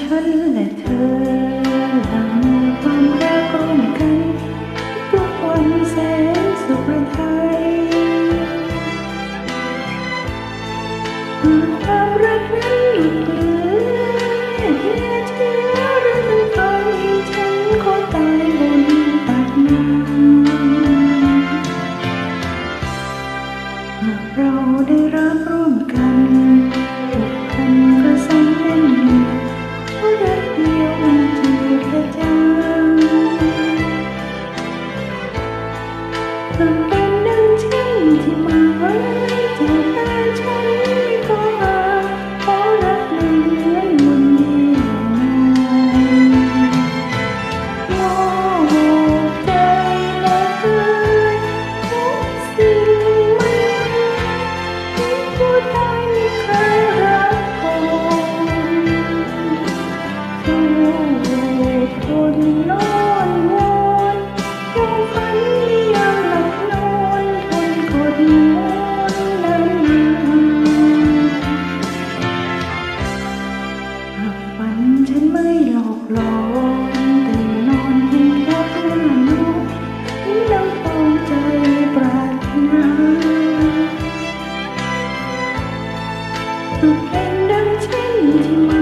ฉันและเธอหลังความรักร่วมกันทุกวันแสนสุขรทยความรักนั้นหลุดเลือเยื่อเชื้อรันเป็ฉันขอตายบนตักน้ำหากเราได้รับร่วมกัน ทำเป็นดังงชื่นที่มาไว้ใจ Who can not tell you?